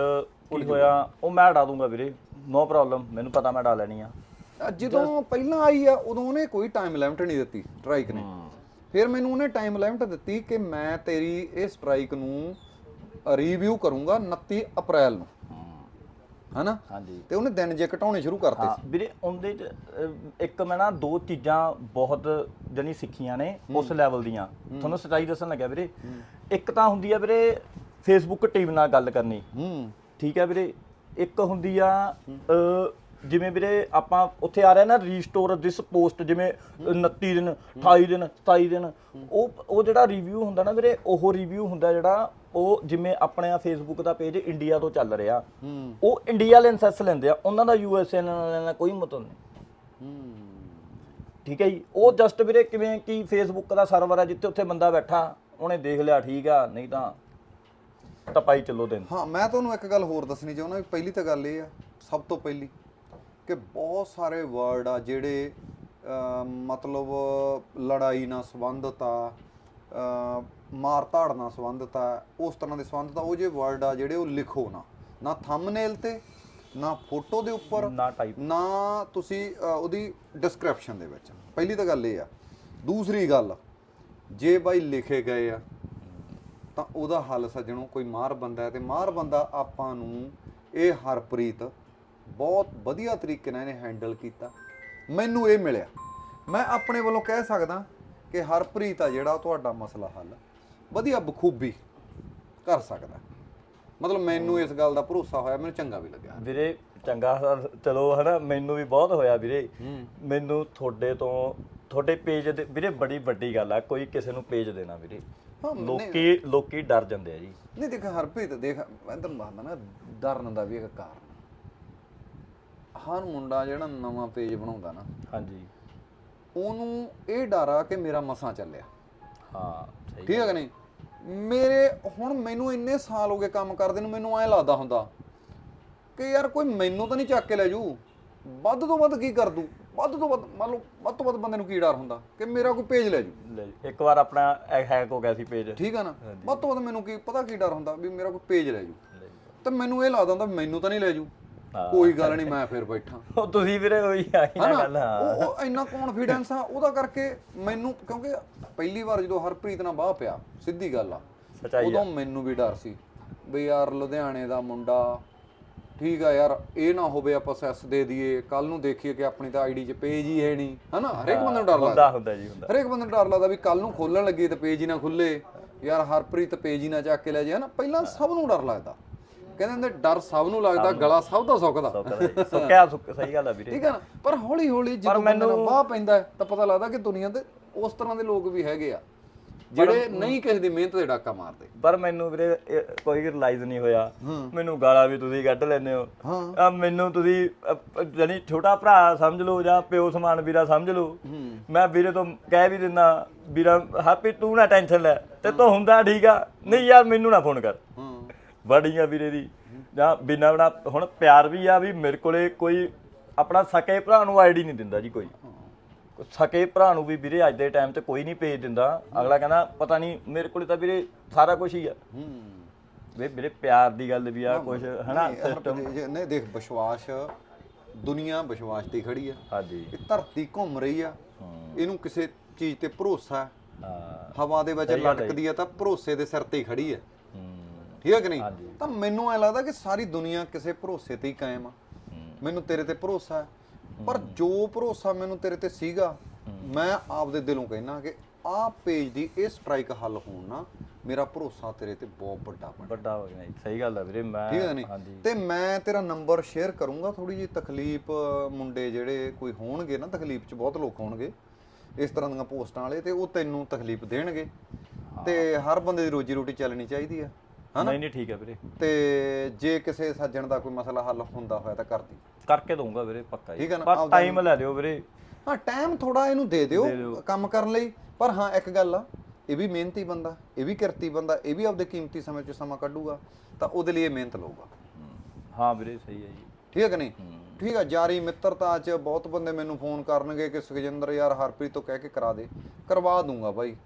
ਕੀ ਹੋਇਆ? ਉਹ ਮੈਂ ਹਟਾ ਦੂੰਗਾ ਵੀਰੇ ਨੋ ਪ੍ਰੋਬਲਮ ਮੈਨੂੰ ਪਤਾ ਮੈਂ ਹਟਾ ਲੈਣੀ ਆ। ਜਦੋਂ ਪਹਿਲਾਂ ਆਈ ਆ ਉਦੋਂ ਉਹਨੇ ਕੋਈ ਟਾਈਮ ਲਿਮਟ ਨਹੀਂ ਦਿੱਤੀ ਸਟ੍ਰਾਈਕ ਨੇ। ਫਿਰ ਮੈਨੂੰ ਉਹਨੇ ਟਾਈਮ ਲਿਮਟ ਦਿੱਤੀ ਕਿ ਮੈਂ ਤੇਰੀ ਇਹ ਸਟ੍ਰਾਈਕ ਨੂੰ ਰਿਵਿਊ ਕਰੂੰਗਾ 29 ਅਪ੍ਰੈਲ ਨੂੰ। ਹਨਾ? ਹਾਂਜੀ। ਤੇ ਉਹਨੇ ਦਿਨ ਜੇ ਘਟਾਉਣੇ ਸ਼ੁਰੂ ਕਰਤੇ ਹਾਂ। ਵੀਰੇ ਉਹਦੇ ਚ ਇੱਕ ਮੈਂ ਨਾ ਦੋ ਚੀਜ਼ਾਂ ਬਹੁਤ ਜਣੀ ਸਿੱਖੀਆਂ ਨੇ ਉਸ ਲੈਵਲ ਦੀਆਂ। ਤੁਹਾਨੂੰ ਸੱਚਾਈ ਦੱਸਣ ਲੱਗਿਆ ਵੀਰੇ। ਇੱਕ ਤਾਂ ਹੁੰਦੀ ਆ ਵੀਰੇ ਫੇਸਬੁੱਕ ਟੀਮ ਨਾਲ ਗੱਲ ਕਰਨੀ। ਹੂੰ। ਠੀਕ ਹੈ ਵੀਰੇ। ਇੱਕ ਹੁੰਦੀ ਆ ਜਿਵੇਂ ਵੀਰੇ ਆਪਾਂ ਉੱਥੇ ਆ ਰਿਹਾ ਨਾ ਰੀਸਟੋਰ ਦਿਸ ਪੋਸਟ ਜਿਵੇਂ 29 ਦਿਨ 28 ਦਿਨ 27 ਦਿਨ ਉਹ ਉਹ ਜਿਹੜਾ ਰਿਵਿਊ ਹੁੰਦਾ ਨਾ ਵੀਰੇ ਉਹ ਰਿਵਿਊ ਹੁੰਦਾ ਜਿਹੜਾ ਉਹ ਜਿਵੇਂ ਆਪਣੇ ਆ ਫੇਸਬੁੱਕ ਦਾ ਪੇਜ ਇੰਡੀਆ ਤੋਂ ਚੱਲ ਰਿਹਾ। ਉਹ ਇੰਡੀਆ ਵਾਲੇ ਇਨਸੈਸ ਲੈਂਦੇ ਆ ਉਹਨਾਂ ਦਾ ਯੂਐਸਏ ਨਾਲ ਕੋਈ ਮਤਲਬ ਨਹੀਂ। ਠੀਕ ਹੈ ਜੀ ਉਹ ਜਸਟ ਵੀਰੇ ਕਿਵੇਂ ਕਿ ਫੇਸਬੁੱਕ ਦਾ ਸਰਵਰ ਆ ਜਿੱਥੇ ਉੱਥੇ ਬੰਦਾ ਬੈਠਾ ਉਹਨੇ ਦੇਖ ਲਿਆ ਠੀਕ ਆ ਨਹੀਂ ਤਾਂ ਤਾਂ ਪਾਈ ਚੱਲੋ ਦਿਨ। ਹਾਂ ਮੈਂ ਤੁਹਾਨੂੰ ਇੱਕ ਗੱਲ ਹੋਰ ਦੱਸਣੀ ਚਾਹੁੰਦਾ ਪਹਿਲੀ ਤਾਂ ਗੱਲ ਇਹ ਆ ਸਭ ਤੋਂ ਪਹਿਲੀ ਕਿ ਬਹੁਤ ਸਾਰੇ ਵਰਡ ਆ ਜਿਹੜੇ ਮਤਲਬ ਲੜਾਈ ਨਾਲ ਸੰਬੰਧਿਤ ਆ ਮਾਰ ਧਾੜ ਨਾਲ ਸੰਬੰਧਿਤ ਆ ਉਸ ਤਰ੍ਹਾਂ ਦੇ ਸੰਬੰਧਿਤ ਆ ਉਹ ਜੇ ਵਰਡ ਆ ਜਿਹੜੇ ਉਹ ਲਿਖੋ ਨਾ। ਨਾ ਥੰਬਨੇਲ ਤੇ ਨਾ ਫੋਟੋ ਦੇ ਉੱਪਰ ਨਾ ਟਾਈਪ ਨਾ ਤੁਸੀਂ ਉਹਦੀ ਡਿਸਕ੍ਰਿਪਸ਼ਨ ਦੇ ਵਿੱਚ। ਪਹਿਲੀ ਤਾਂ ਗੱਲ ਇਹ ਆ। ਦੂਸਰੀ ਗੱਲ ਜੇ ਬਾਈ ਲਿਖੇ ਗਏ ਆ ਤਾਂ ਉਹਦਾ ਹੱਲ ਸੱਜਣੋ ਕੋਈ ਮਾਰ ਬੰਦਾ ਹੈ ਤੇ ਮਾਰ ਬੰਦਾ ਆਪਾਂ ਨੂੰ ਇਹ ਹਰਪ੍ਰੀਤ ਬਹੁਤ ਵਧੀਆ ਤਰੀਕੇ ਨਾਲ ਇਹਨੇ ਹੈਂਡਲ ਕੀਤਾ। ਮੈਨੂੰ ਇਹ ਮਿਲਿਆ। ਮੈਂ ਆਪਣੇ ਵੱਲੋਂ ਕਹਿ ਸਕਦਾ ਕਿ ਹਰਪ੍ਰੀਤ ਆ ਜਿਹੜਾ ਤੁਹਾਡਾ ਮਸਲਾ ਹੱਲ ਵਧੀਆ ਬਖੂਬੀ ਕਰ ਸਕਦਾ। ਮਤਲਬ ਮੈਨੂੰ ਇਸ ਗੱਲ ਦਾ ਭਰੋਸਾ ਹੋਇਆ ਮੈਨੂੰ ਚੰਗਾ ਵੀ ਲੱਗਿਆ। ਵੀਰੇ ਚੰਗਾ ਚਲੋ ਹਨਾ ਮੈਨੂੰ ਵੀ ਬਹੁਤ ਹੋਇਆ ਵੀਰੇ। ਮੈਨੂੰ ਤੁਹਾਡੇ ਤੋਂ ਤੁਹਾਡੇ ਪੇਜ ਦੇ ਵੀਰੇ ਬੜੀ ਵੱਡੀ ਗੱਲ ਆ ਕੋਈ ਕਿਸੇ ਨੂੰ ਪੇਜ ਦੇਣਾ ਵੀਰੇ। ਲੋਕੀ ਲੋਕੀ ਡਰ ਜਾਂਦੇ ਆ ਜੀ। ਨਹੀਂ ਦੇਖ ਹਰਪ੍ਰੀਤ ਦੇਖ ਮੈਂ ਤੈਨੂੰ ਦੱਸਦਾ ਨਾ ਡਰਨ ਦਾ ਵੀ ਇੱਕ ਕਾਰਨ ਹਰ ਮੁੰਡਾ ਜਿਹੜਾ ਨਵਾਂ ਪੇਜ ਬਣਾਉਂਦਾ ਨਾ ਹਾਂਜੀ। ਉਹਨੂੰ ਇਹ ਡਰ ਆ ਕਿ ਮੇਰਾ ਮਸਾਂ ਚੱਲਿਆ। ਹਾਂ ਸਹੀ ਠੀਕ ਹੈ ਕਿ ਨਹੀਂ? ਮੇਰੇ ਹੁਣ ਮੈਨੂੰ ਇੰਨੇ ਸਾਲ ਹੋ ਗਏ ਕੰਮ ਕਰਦੇ ਨੂੰ ਮੈਨੂੰ ਐਂ ਲੱਗਦਾ ਹੁੰਦਾ ਕਿ ਯਾਰ ਕੋਈ ਮੈਨੂੰ ਤਾਂ ਨਹੀਂ ਚੱਕ ਕੇ ਲੈ ਜੂ। ਵੱਧ ਤੋਂ ਵੱਧ ਕੀ ਕਰ ਦੂ? ਵੱਧ ਤੋਂ ਵੱਧ ਮੰਨ ਲਓ ਵੱਧ ਤੋਂ ਵੱਧ ਬੰਦੇ ਨੂੰ ਕੀ ਡਰ ਹੁੰਦਾ ਕਿ ਮੇਰਾ ਕੋਈ ਪੇਜ ਲੈ ਜੂ? ਲੈ ਜੀ। ਇੱਕ ਵਾਰ ਆਪਣਾ ਹੈਕ ਹੋ ਗਿਆ ਸੀ ਪੇਜ ਠੀਕ ਆ ਨਾ? ਵੱਧ ਤੋਂ ਵੱਧ ਮੈਨੂੰ ਕੀ ਪਤਾ ਕੀ ਡਰ ਹੁੰਦਾ ਵੀ ਮੇਰਾ ਕੋਈ ਪੇਜ ਲੈ ਜੂ। ਤੇ ਮੈਨੂੰ ਇਹ ਲੱਗਦਾ ਹੁੰਦਾ ਮੈਨੂੰ ਤਾਂ ਨਹੀਂ ਲੈ ਜੂ। ਕੋਈ ਗੱਲ ਨਹੀਂ ਮੈਂ ਫਿਰ ਬੈਠਾ। ਉਹ ਤੁਸੀਂ ਵੀਰੇ ਉਹੀ ਆਈ ਨਾ ਗੱਲ ਹਾਂ। ਉਹ ਇੰਨਾ ਕੌਨਫੀਡੈਂਸ ਆ ਉਹਦਾ ਕਰਕੇ ਮੈਨੂੰ ਕਿਉਂਕਿ ਪਹਿਲੀ ਵਾਰ ਜਦੋਂ ਹਰਪ੍ਰੀਤ ਨਾਲ ਬਾਹ ਪਿਆ ਸਿੱਧੀ ਗੱਲ ਆ। ਉਦੋਂ ਮੈਨੂੰ ਵੀ ਡਰ ਸੀ ਵੀ ਯਾਰ ਲੁਧਿਆਣੇ ਦਾ ਮੁੰਡਾ ਠੀਕ ਆ ਯਾਰ ਇਹ ਨਾ ਹੋਵੇ ਆਪਾਂ ਸੈਸ ਦੇ ਦਈਏ ਕੱਲ ਨੂੰ ਦੇਖੀਏ ਕਿ ਆਪਣੀ ਤਾਂ ਆਈਡੀ 'ਚ ਪੇਜ ਹੀ ਹੈ ਨਹੀਂ ਹਨਾ? ਹਰੇਕ ਬੰਦੇ ਨੂੰ ਡਰ ਹੁੰਦਾ ਲੱਗਦਾ। ਹੁੰਦਾ ਜੀ ਹੁੰਦਾ। ਹਰੇਕ ਬੰਦੇ ਨੂੰ ਡਰ ਲੱਗਦਾ ਵੀ ਕੱਲ ਨੂੰ ਖੋਲਣ ਲੱਗੀ ਤੇ ਪੇਜ ਹੀ ਨਾ ਖੁੱਲੇ। ਯਾਰ ਹਰਪ੍ਰੀਤ ਪੇਜ ਹੀ ਨਾ ਚੱਕ ਕੇ ਲੈ ਜਾਏ ਹਨਾ? ਪਹਿਲਾਂ ਸਭ ਨੂੰ ਡਰ ਲੱਗਦਾ। ਕਹਿੰਦੇ ਹੁੰਦੇ ਡਰ ਸਭ ਨੂੰ ਲੱਗਦਾ ਗਲਾ ਸਭ ਦਾ ਸੁੱਕਦਾ। ਸੁੱਕਿਆ ਸੁੱਕ ਸਹੀ ਗੱਲ ਆ ਵੀਰੇ। ਠੀਕ ਨਾ? ਪਰ ਹੌਲੀ ਹੌਲੀ ਜਦੋਂ ਬੰਦੇ ਨੂੰ ਬਾਹ ਪੈਂਦਾ ਤਾਂ ਪਤਾ ਲੱਗਦਾ ਕਿ ਦੁਨੀਆ ਤੇ ਉਸ ਤਰ੍ਹਾਂ ਦੇ ਲੋਕ ਵੀ ਹੈਗੇ ਆ ਜਿਹੜੇ ਨਹੀਂ ਕਿਸੇ ਦੀ ਮਿਹਨਤ ਦੇ ਡਾਕਾ ਮਾਰਦੇ। ਪਰ ਮੈਨੂੰ ਵੀਰੇ ਕੋਈ ਰਿਅਲਾਈਜ਼ ਨਹੀਂ ਹੋਇਆ। ਮੈਨੂੰ ਗਾਲਾਂ ਵੀ ਤੁਸੀਂ ਕੱਢ ਲੈਂਦੇ ਹਾਂ। ਆ ਮੈਨੂੰ ਤੁਸੀਂ ਜਾਨੀ ਛੋਟਾ ਭਰਾ ਸਮਝ ਲਓ ਜਾਂ ਪਿਓ ਸਮਾਨ ਵੀਰਾ ਸਮਝ ਲਓ। ਮੈਂ ਵੀਰੇ ਤੋਂ ਕਹਿ ਵੀ ਦਿੰਦਾ ਵੀਰਾ ਹੈਪੀ ਤੂੰ ਨਾ ਟੈਨਸ਼ਨ ਲੈ ਤੇ ਤੂੰ ਹੁੰਦਾ ਠੀਕ ਆ। ਨਹੀਂ ਯਾਰ ਮੈਨੂੰ ਨਾ ਫੋਨ ਕਰ। ਹਾਂ ਬੜੀਆਂ ਵੀਰੇ ਦੀ। ਜਾਂ ਬਿਨਾ ਬਣਾ ਹੁਣ ਪਿਆਰ ਵੀ ਆ ਵੀ ਮੇਰੇ ਕੋਲੇ ਕੋਈ ਆਪਣਾ ਸਕੇ ਭਰਾ ਨੂੰ ਆਈਡੀ ਨਹੀਂ ਦਿੰਦਾ ਜੀ ਕੋਈ। ਸਕੇ ਭਰਾ ਨੂੰ ਵੀ ਵੀਰੇ ਅੱਜ ਦੇ ਟਾਈਮ ਤੇ ਕੋਈ ਨਹੀਂ ਭੇਜ ਦਿੰਦਾ। ਅਗਲਾ ਕਹਿੰਦਾ ਪਤਾ ਨਹੀਂ ਮੇਰੇ ਕੋਲੇ ਤਾਂ ਵੀਰੇ ਸਾਰਾ ਕੁਝ ਹੀ ਆ। ਵੇ ਵੀਰੇ ਪਿਆਰ ਦੀ ਗੱਲ ਵੀ ਆ ਕੁਝ ਹਨਾ ਜੇ- ਨਹੀਂ ਦੇਖ ਵਿਸ਼ਵਾਸ ਦੁਨੀਆ ਵਿਸ਼ਵਾਸ ਤੇ ਖੜੀ ਆ। ਹਾਂਜੀ। ਇਹ ਧਰਤੀ ਘੁੰਮ ਰਹੀ ਆ। ਇਹਨੂੰ ਕਿਸੇ ਚੀਜ਼ ਤੇ ਭਰੋਸਾ ਹਵਾ ਦੇ ਵਿੱਚ ਲਟਕਦੀ ਆ ਤਾਂ ਭਰੋਸੇ ਦੇ ਸਿਰ ਤੇ ਖੜੀ ਆ। ਠੀਕ ਹੈ ਕਿ ਨਹੀਂ। ਤਾਂ ਮੈਨੂੰ ਐ ਲੱਗਦਾ ਕਿ ਸਾਰੀ ਦੁਨੀਆ ਕਿਸੇ ਭਰੋਸੇ ਤੇ ਹੀ ਕਾਇਮ ਆ। ਮੈਨੂੰ ਤੇਰੇ ਤੇ ਭਰੋਸਾ ਹੈ। ਪਰ ਜੋ ਭਰੋਸਾ ਮੈਨੂੰ ਤੇਰੇ ਤੇ ਸੀਗਾ ਮੈਂ ਆਪਦੇ ਦਿਲੋਂ ਕਹਿਣਾ ਕਿ ਆਹ ਪੇਜ ਦੀ ਇਹ ਸਟ੍ਰਾਈਕ ਹੱਲ ਹੋਣ ਨਾ ਮੇਰਾ ਭਰੋਸਾ ਤੇਰੇ ਤੇ ਬਹੁਤ ਵੱਡਾ ਬਣ ਵੱਡਾ ਹੋ ਗਿਆ ਜੀ। ਸਹੀ ਗੱਲ ਆ ਵੀਰੇ ਮੈਂ ਠੀਕ ਹੈ ਨਹੀਂ? ਤੇ ਮੈਂ ਤੇਰਾ ਨੰਬਰ ਸ਼ੇਅਰ ਕਰੂੰਗਾ ਥੋੜੀ ਜਿਹੀ ਤਕਲੀਫ ਮੁੰਡੇ ਜਿਹੜੇ ਕੋਈ ਹੋਣਗੇ ਨਾ ਤਕਲੀਫ ਚ ਬਹੁਤ ਲੋਕ ਹੋਣਗੇ ਇਸ ਤਰ੍ਹਾਂ ਦੀਆਂ ਪੋਸਟਾਂ ਵਾਲੇ ਤੇ ਉਹ ਤੈਨੂੰ ਤਕਲੀਫ ਦੇਣਗੇ। ਤੇ ਹਰ ਬੰਦੇ ਦੀ ਰੋਜੀ ਰੋਟੀ ਚੱਲਣੀ ਚਾਹੀਦੀ ਆ। ਨਹੀਂ ਨਹੀਂ ਠੀਕ ਹੈ ਵੀਰੇ। ਤੇ ਜੇ ਕਿਸੇ ਸੱਜਣ ਦਾ ਕੋਈ ਮਸਲਾ ਹੱਲ ਹੁੰਦਾ ਹੋਇਆ ਤਾਂ ਕਰਦੀ। ਕਰਕੇ ਦਊਂਗਾ ਵੀਰੇ ਪੱਕਾ ਜੀ ਠੀਕ ਹੈ ਨਾ, ਪਰ ਆਪਦਾ ਟਾਈਮ ਲੈ ਲਿਓ ਵੀਰੇ। ਹਾਂ ਟਾਈਮ ਥੋੜਾ ਇਹਨੂੰ ਦੇ ਦਿਓ ਕੰਮ ਕਰਨ ਲਈ। ਪਰ ਹਾਂ ਇੱਕ ਗੱਲ ਆ ਇਹ ਵੀ ਮਿਹਨਤੀ ਬੰਦਾ ਇਹ ਵੀ ਕਿਰਤੀ ਬੰਦਾ ਇਹ ਵੀ ਆਪਦੇ ਕੀਮਤੀ ਸਮੇਂ 'ਚ ਸਮਾਂ ਕੱਢੂਗਾ ਤਾਂ ਉਹਦੇ ਲਈ ਇਹ ਮਿਹਨਤ ਲਊਗਾ। ਹਾਂ ਵੀਰੇ ਸਹੀ ਹੈ ਜੀ। ਠੀਕ ਹੈ ਕਿ ਨਹੀਂ? ਠੀਕ ਹੈ ਯਾਰੀ ਮਿੱਤਰਤਾ ਚ ਬਹੁਤ ਬੰਦੇ ਮੈਨੂੰ ਫੋਨ ਕਰਨਗੇ ਕਿ ਸੁਖਜਿੰਦਰ ਯਾਰ ਹਰਪ੍ਰੀਤ ਤੋਂ ਕਹਿ ਕੇ ਕਰਾ ਦੇ। ਕਰਵਾ ਦੂੰਗਾ ਬਾਈ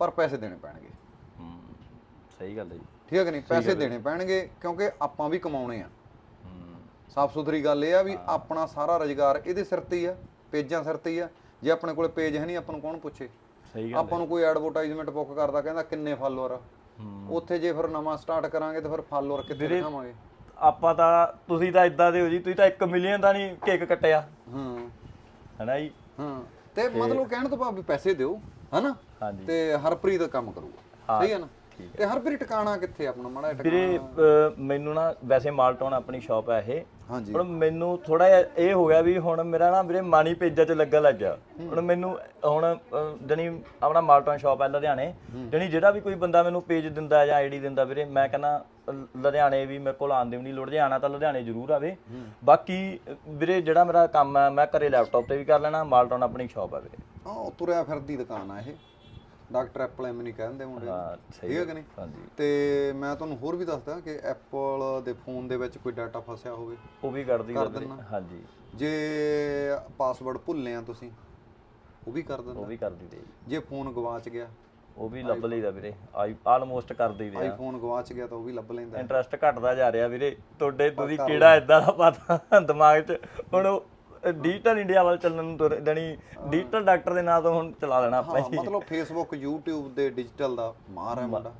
ਪਰ ਪੈਸੇ ਦੇਣੇ ਪੈਣਗੇ। ਹੂੰ ਸਹੀ ਗੱਲ ਹੈ ਜੀ। ਠੀਕ ਹੈ ਕਿ ਨਹੀਂ? ਪੈਸੇ ਦੇਣੇ ਪੈਣਗੇ ਕਿਉਂਕਿ ਆਪਾਂ ਵੀ ਕਮਾਉਣੇ ਆ। ਸਾਫ਼ ਸੁਥਰੀ ਗੱਲ ਇਹ ਆ ਵੀ ਆਪਣਾ ਸਾਰਾ ਰੁਜ਼ਗਾਰ ਇਹਦੇ ਸਿਰ ਤੇ ਹੀ ਆ ਪੇਜਾਂ ਸਿਰ ਤੇ ਹੀ ਆ। ਜੇ ਆਪਣੇ ਕੋਲੇ ਪੇਜ ਹੈ ਨਹੀਂ ਆਪਾਂ ਨੂੰ ਕੌਣ ਪੁੱਛੇ? ਸਹੀ ਗੱਲ ਆਪਾਂ ਨੂੰ ਕੋਈ ਐਡਵਰਟਾਈਜ਼ਮੈਂਟ ਬੁੱਕ ਕਰਦਾ ਕਹਿੰਦਾ ਕਿੰਨੇ ਫਾਲੋਅਰ ਆ? ਉੱਥੇ ਜੇ ਫਿਰ ਨਵਾਂ ਸਟਾਰਟ ਕਰਾਂਗੇ ਤਾਂ ਫਿਰ ਫਾਲੋਅਰ ਕਿੱਥੇ ਦਿਖਾਵਾਂਗੇ? ਆਪਾਂ ਤਾਂ ਤੁਸੀਂ ਤਾਂ ਇਦਾਂ ਦੇ ਹੋ ਜੀ ਤੁਸੀਂ ਤਾਂ 1 ਮਿਲੀਅਨ ਦਾ ਨਹੀਂ ਕੇਕ ਕੱਟਿਆ। ਹਾਂ। ਹੈਨਾ ਜੀ? ਹਾਂ। ਤੇ ਮਤਲਬ ਕਹਿਣ ਤੋਂ ਭਾਵ ਪੈਸੇ ਦਿਓ ਹਨਾ? ਹਾਂਜੀ। ਤੇ ਹਰਪ੍ਰੀਤ ਕੰਮ ਕਰੂਗਾ। ਸਹੀ ਹੈ ਨਾ? ਤੇ ਹਰਪ੍ਰੀਤ ਟਿਕਾਣਾ ਕਿੱਥੇ ਆਪਣਾ? ਮਾੜਾ ਵੀਰੇ ਅਹ, ਮੈਨੂੰ ਨਾ ਵੈਸੇ ਮਾਲਟਾਊਨ ਆਪਣੀ ਸ਼ਾਪ ਹੈ ਇਹ। ਹਾਂਜੀ। ਹੁਣ ਮੈਨੂੰ ਥੋੜਾ ਜਿਹਾ ਇਹ ਹੋ ਗਿਆ ਵੀ ਹੁਣ ਮੇਰਾ ਨਾ ਵੀਰੇ ਮਾਨੀ ਪੇਜਾਂ 'ਚ ਲੱਗਣ ਲੱਗ ਗਿਆ। ਹੁਣ ਮੈਨੂੰ ਹੁਣ ਅਹ, ਜਾਣੀ ਆਪਣਾ ਮਾਲਟਾਊਨ ਸ਼ਾਪ ਹੈ ਲੁਧਿਆਣੇ। ਜਾਣੀ ਜਿਹੜਾ ਵੀ ਕੋਈ ਬੰਦਾ ਮੈਨੂੰ ਪੇਜ ਦਿੰਦਾ ਜਾਂ ਆਈਡੀ ਦਿੰਦਾ ਵੀਰੇ ਮੈਂ ਕਹਿੰਦਾ ਲੁਧਿਆਣੇ ਵੀ ਮੇਰੇ ਕੋਲ ਆਉਣ ਦੀ ਵੀ ਨਹੀਂ ਲੋੜ ਲੁਧਿਆਣਾ ਤਾਂ ਲੁਧਿਆਣੇ ਜ਼ਰੂਰ ਆਵੇ। ਬਾਕੀ ਅਹ, ਵੀਰੇ ਜਿਹੜਾ ਮੇਰਾ ਕੰਮ ਹੈ ਮੈਂ ਘਰੇ ਲੈਪਟਾਪ ਤੇ ਵੀ ਕਰ ਲੈਣਾ ਮਾਲਟਾਊਨ ਆਪਣੀ ਸ਼ਾਪ ਹੈ ਵੀਰੇ। ਉਹ ਤੁਰਿਆ ਫਿਰਦੀ ਦੁਕਾਨ ਆ ਇਹ। ਡਾਕਟਰ ਐਪਲ ਐਮ ਨਹੀਂ ਕਹਿੰਦੇ ਮੁੰਡੇ। ਹਾਂ ਸਹੀ ਠੀਕ ਹੈ ਕਿ ਨਹੀਂ? ਹਾਂਜੀ। ਤੇ ਮੈਂ ਤੁਹਾਨੂੰ ਹੋਰ ਵੀ ਦੱਸਦਾ ਕਿ ਐਪਲ ਦੇ ਫੋਨ ਦੇ ਵਿੱਚ ਕੋਈ ਡਾਟਾ ਫਸਿਆ ਹੋਵੇ ਉਹ ਵੀ ਕਰਦੀ ਕਰ ਦਿੰਨਾ। ਹਾਂਜੀ। ਜੇ ਪਾਸਵਰਡ ਭੁੱਲੇ ਆ ਤੁਸੀਂ ਉਹ ਵੀ ਕਰ ਉਹ ਦਿੰਦਾ ਵੀ ਕਰਦੀ ਦੇ ਜੇ। ਫੋਨ ਗਵਾਚ ਗਿਆ ਉਹ ਵੀ ਲੱਭ ਲਈਦਾ ਵੀਰੇ। ਆਲਮੋਸਟ ਕਰਦੇ ਦੇ ਆ। ਆਈਫੋਨ ਗਵਾਚ ਗਿਆ ਤਾਂ ਉਹ ਵੀ ਲੱਭ ਲੈਂਦਾ। ਇੰਟਰਸਟ ਘਟਦਾ ਜਾ ਰਿਹਾ ਵੀਰੇ। ਤੁਹਾਡੇ ਤੁਸੀਂ ਕਿਹੜਾ ਇਦਾਂ ਦਾ ਪਤਾ ਦਿਮਾਗ 'ਚ? ਹੁਣ ਡਿਜੀਟਲ ਇੰਡੀਆ ਵੱਲ ਚੱਲਣ ਨੂੰ ਤੁਰ ਜਾਣੀ ਡਿਜੀਟਲ ਡਾਕਟਰ ਦੇ ਨਾਂ ਤੋਂ ਹੁਣ ਚਲਾ ਲੈਣਾ ਆਪਾਂ ਹਾਂ ਮਤਲਬ ਫੇਸਬੁੱਕ YouTube ਦੇ ਡਿਜੀਟਲ ਦਾ ਮਾਰ ਹੈ ਮੁੰਡਾ।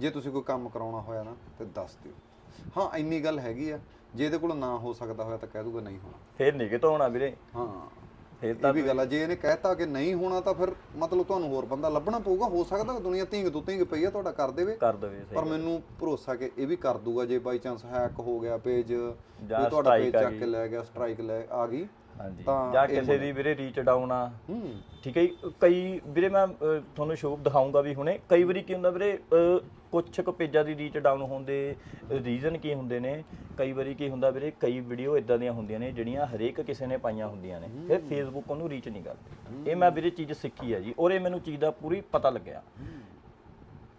ਜੇ ਤੁਸੀਂ ਕੋਈ ਕੰਮ ਕਰਾਉਣਾ ਹੋਇਆ ਨਾ ਤੇ ਦੱਸ ਦਿਓ। ਹਾਂ ਇੰਨੀ ਗੱਲ ਹੈਗੀ ਆ। ਜੇ ਇਹਦੇ ਕੋਲ ਨਾ ਹੋ ਸਕਦਾ ਹੋਇਆ ਤਾਂ ਕਹਿ ਦੂਗਾ ਨਹੀਂ ਹੋਣਾ। ਫੇਰ ਨਹੀਂ ਕਿਤੋਂ ਹੋਣਾ ਵੀਰੇ। ਹਾਂ। ਫੇਰ ਇਹ ਵੀ ਗੱਲ ਆ ਜੇ ਇਹਨੇ ਕਹਿਤਾ ਕਿ ਨਹੀਂ ਹੋਣਾ ਤਾਂ ਫਿਰ ਮਤਲਬ ਤੁਹਾਨੂੰ ਹੋਰ ਬੰਦਾ ਲੱਭਣਾ ਪਊਗਾ ਹੋ ਸਕਦਾ ਦੁਨੀਆ ਧੀਂਗ ਤੋਂ ਧੀਂਗ ਪਈ ਆ ਤੁਹਾਡਾ ਕਰ ਦੇਵੇ। ਕਰ ਦੇਵੇ ਪਰ ਮੈਨੂੰ ਭਰੋਸਾ ਕਿ ਇਹ ਵੀ ਕਰ ਦੂਗਾ ਜੇ ਬਾਈ ਚਾਂਸ ਹੈਕ ਹੋ ਗਿਆ ਪੇਜ ਜਾਂ ਤੁਹਾਡਾ ਪੇਜ ਚੱਕ ਕੇ ਲੈ ਗਿਆ ਸਟ੍ਰਾਈਕ ਲੈ ਆ ਗਈ ਹਾਂਜੀ। ਤਾਂ ਜਾਂ ਕਿਸੇ ਦੀ ਵੀਰੇ ਰੀਚ ਡਾਊਨ ਆ। ਠੀਕ ਹੈ। ਕਈ ਵੀਰੇ ਮੈਂ ਤੁਹਾਨੂੰ ਸ਼ੋਅ ਦਿਖਾਉਂਗਾ ਵੀ ਹੁਣੇ ਕਈ ਵਾਰੀ ਕੀ ਹੁੰਦਾ ਵੀਰੇ ਕੁਛ ਕੁ ਪੇਜਾਂ ਦੀ ਰੀਚ ਡਾਊਨ ਹੋਣ ਦੇ ਰੀਜ਼ਨ ਕੀ ਹੁੰਦੇ ਨੇ? ਕਈ ਵਾਰੀ ਕੀ ਹੁੰਦਾ ਵੀਰੇ ਕਈ ਵੀਡੀਓ ਇਦਾਂ ਦੀਆਂ ਹੁੰਦੀਆਂ ਨੇ ਜਿਹੜੀਆਂ ਹਰੇਕ ਕਿਸੇ ਨੇ ਪਾਈਆਂ ਹੁੰਦੀਆਂ ਨੇ। ਫਿਰ ਫੇਸਬੁੱਕ ਉਹਨੂੰ ਰੀਚ ਨਹੀਂ ਕਰਦੀ। ਇਹ ਮੈਂ ਵੀਰੇ ਚੀਜ਼ ਸਿੱਖੀ ਹੈ ਜੀ। ਔਰ ਇਹ ਮੈਨੂੰ ਚੀਜ਼ ਦਾ ਪੂਰੀ ਪਤਾ ਲੱਗਿਆ।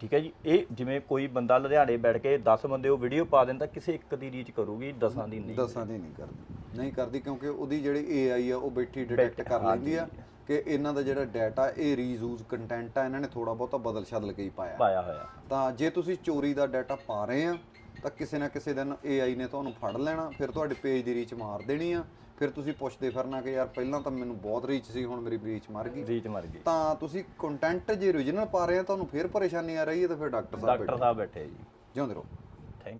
ਠੀਕ ਹੈ ਜੀ? ਇਹ ਜਿਵੇਂ ਕੋਈ ਬੰਦਾ ਲੁਧਿਆਣੇ ਬੈਠ ਕੇ 10 ਬੰਦੇ ਉਹ ਵੀਡੀਓ ਪਾ ਦਿੰਦਾ ਕਿਸੇ ਇੱਕ ਦੀ ਰੀਚ ਕਰੂਗੀ 10ਾਂ ਦੀ ਨਹੀਂ। ਦਸਾਂ ਦੀ ਨਹੀਂ ਕਰਦੀ। ਨਹੀਂ ਕਰਦੀ ਕਿਉਂਕਿ ਉਹਦੀ ਜਿਹੜੀ AI ਆ ਉਹ ਬੈਠੀ ਡਿਟੈਕਟ ਕਰ ਲੈਂਦੀ ਆ। ਕਿ ਇਹਨਾਂ ਦਾ ਜਿਹੜਾ ਡਾਟਾ ਇਹ ਰੀਯੂਜ਼ ਕੰਟੈਂਟ ਆ ਇਹਨਾਂ ਨੇ ਥੋੜਾ ਬਹੁਤਾ ਬਦਲ ਛਦਲ ਕੇ ਹੀ ਪਾਇਆ। ਪਾਇਆ ਹੋਇਆ। ਤਾਂ ਜੇ ਤੁਸੀਂ ਚੋਰੀ ਦਾ ਡਾਟਾ ਪਾ ਰਹੇ ਆ ਤਾਂ ਕਿਸੇ ਨਾ ਕਿਸੇ ਦਿਨ AI ਨੇ ਤੁਹਾਨੂੰ ਫੜ ਲੈਣਾ ਫਿਰ ਤੁਹਾਡੇ ਪੇਜ ਦੀ ਰੀਚ ਮਾਰ ਦੇਣੀ ਆ। ਫਿਰ ਤੁਸੀਂ ਪੁੱਛਦੇ ਫਿਰਨਾ ਕਿ ਯਾਰ ਪਹਿਲਾਂ ਤਾਂ ਮੈਨੂੰ ਬਹੁਤ ਰੀਚ ਸੀ ਹੁਣ ਮੇਰੀ ਰੀਚ ਮਰ ਗਈ। ਰੀਚ ਮਰ ਗਈ। ਤਾਂ ਤੁਸੀਂ ਕੰਟੈਂਟ ਜੇ origignal ਪਾ ਰਹੇ ਆ ਤੁਹਾਨੂੰ ਫਿਰ ਪਰੇਸ਼ਾਨੀ ਆ ਰਹੀ ਹੈ ਤਾਂ ਫਿਰ ਡਾਕਟਰ ਸਾਹਿਬ ਡਾਕਟਰ ਸਾਹਿਬ ਬੈਠੇ ਜੀ। ਜਿਉਂਦੇ ਰਹੋ।